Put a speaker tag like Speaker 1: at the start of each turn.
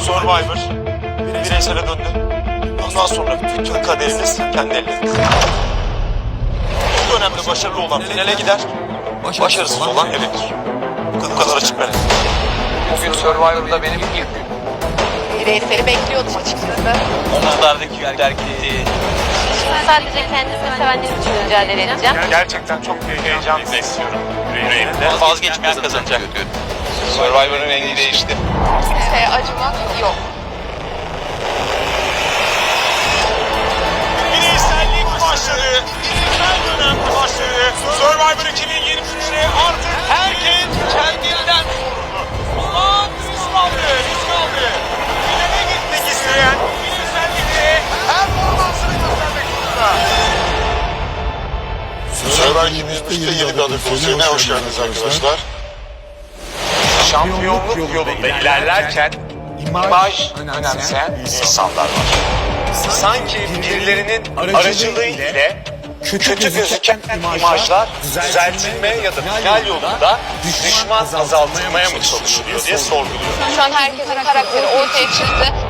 Speaker 1: Survivor bireysele döndü. Bundan sonra bütün kaderiniz kendi ellerinizde. Bu dönemde başarılı olan finale gider, başarısız olan elenir. Bu kadar açık net.
Speaker 2: Bugün Survivor'da benim ilk gün.
Speaker 3: Bireyseli bekliyordum açıkçası.
Speaker 1: Omuzlardaki dergi
Speaker 3: Sadece kendisini sevenler için mücadele edeceğim.
Speaker 1: Gerçekten çok heyecan besliyorum yüreğimde. Vazgeçmeyen kazanacak diyor. Survivor'ın rengi değişti.
Speaker 3: Kimseye acımak
Speaker 4: Survivor 2023'te yeni bir adım konserine hoş geldiniz arkadaşlar.
Speaker 1: Şampiyonluk yolunda ilerlerken imaj önemseyen insanlar var. Sanki birilerinin aracılığı ile kötü gözüken imajlar düzeltilmeye ya da final yolunda düşman azaltılmaya mı çalışılıyor diye sorguluyorum.
Speaker 3: Şu an herkesin karakteri ortaya çıktı.